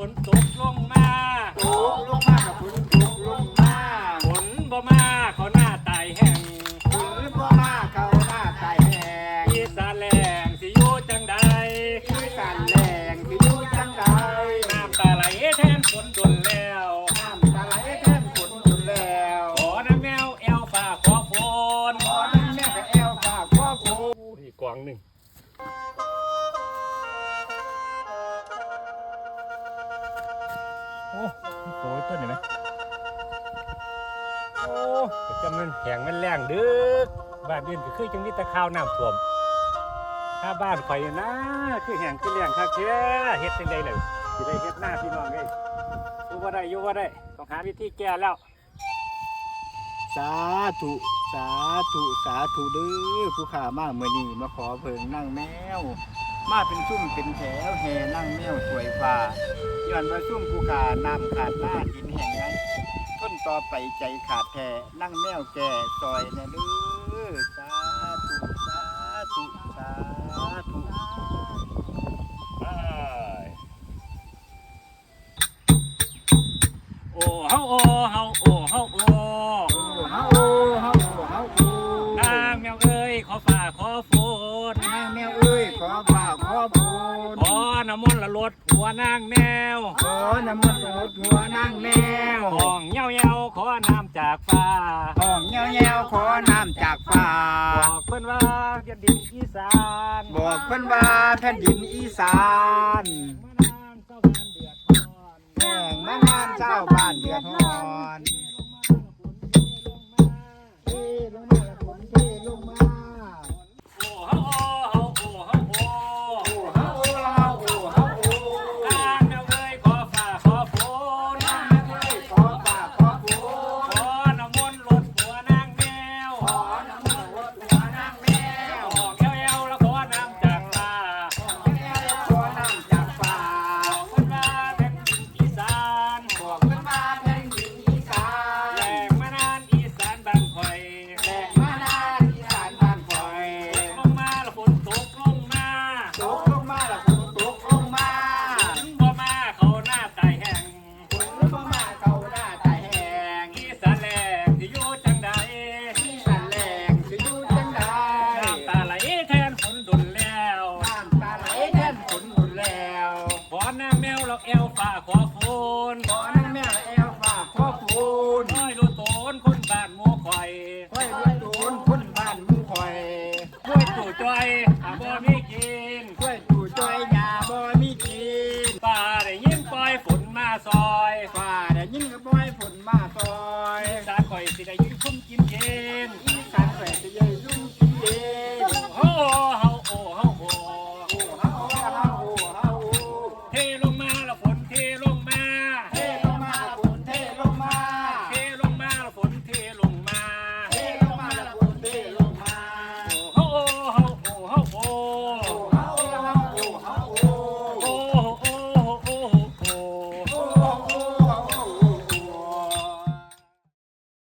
ฝนตกลงมา โหต้นเห็นไหมโอ้แต่จำมันแข็งมันแรงดึกบ้านเดือนก็คือจังมีแตะข้าวน้ำท่วม ถ้าบ้านข่อยนะ คือแหงคือแรงคักแท้เฮ็ดจังไดเลยสิได้เฮ็ดหน้าพี่น้องเอ้ยอยู่บ่ได้อยู่บ่ได้ต้องหาวิธีแก้แล้ว สาธุสาธุสาธุเด้อผู้ขามากเมื่อนี้มาขอเพิงนั่งแมว มาเป็นซุ่มเป็นแถวแห่นั่งแมวสวยฟ้าย้อนมาซุ่มผู้ขาน้ำขาดหน้าดินแห่งไงต้นต่อไปใจขาดแท้นั่งแมวแก่ซอยแน่เด้อสาธุสาธุสาธุโอ้เฮาโอ้เฮา มนต์ละลดหัวนางแมวขอน้ำมันต์โอดหัวนางแมวห้องเย้าเย้าๆขอน้ำจากฟ้าห้องเงี้ยวเงี้ยวๆขอน้ำจากฟ้า บอกเพิ่นว่าเพียนดินอีสานบอกเพิ่นว่าแผ่นดินอีสานมานานเจ้าบ้านเดือดร้อนแห่งมางานเจ้าบ้านเดือดร้อนเทลงมาฝนเทลงมาโอ้เฮาโอ้ อาบ่มีกินช่วยดูช่วยยาบ่มีกินป่าได้ยิ้มปล่อยฝนมาซอยฝ่า